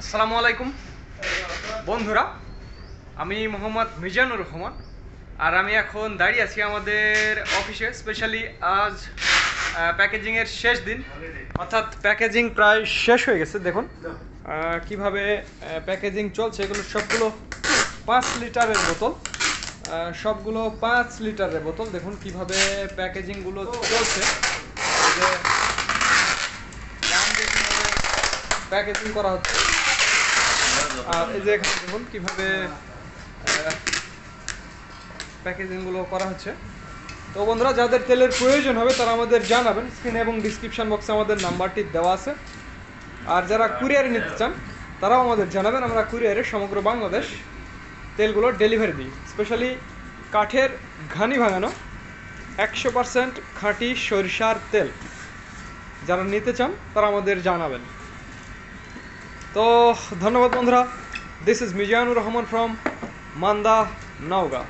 আসসালামু আলাইকুম বন্ধুরা, আমি মোহাম্মদ মিজানুর রহমান, আর আমি এখন দাঁড়িয়ে আছি আমাদের অফিসে, স্পেশালি আজ প্যাকেজিংয়ের শেষ দিন। অর্থাৎ প্যাকেজিং প্রায় শেষ হয়ে গেছে, দেখুন। কীভাবে প্যাকেজিং চলছে, এগুলো সবগুলো পাঁচ লিটারের বোতল। সবগুলো পাঁচ লিটারের বোতল, দেখুন কীভাবে প্যাকেজিংগুলো চলছে এই যে প্যাকেজিং করা হচ্ছে। আর এই যে এখানে দেখুন কীভাবে প্যাকেজিংগুলো করা হচ্ছে। তো বন্ধুরা, যাদের তেলের প্রয়োজন হবে, তারা আমাদের জানাবেন। স্ক্রিনে এবং ডিসক্রিপশন বক্সে আমাদের নাম্বারটি দেওয়া আছে। আর যারা কুরিয়ারে নিতে চান, তারাও আমাদের জানাবেন। আমরা কুরিয়ারে সমগ্র বাংলাদেশ তেলগুলো ডেলিভারি দিই। স্পেশালি কাঠের ঘানি ভাঙানো একশো পার্সেন্ট খাঁটি সরিষার তেল। যারা নিতে চান, তারা আমাদের জানাবেন। তো ধন্যবাদ বন্ধুরা this is Mizanur Rahman from Manda Naogaon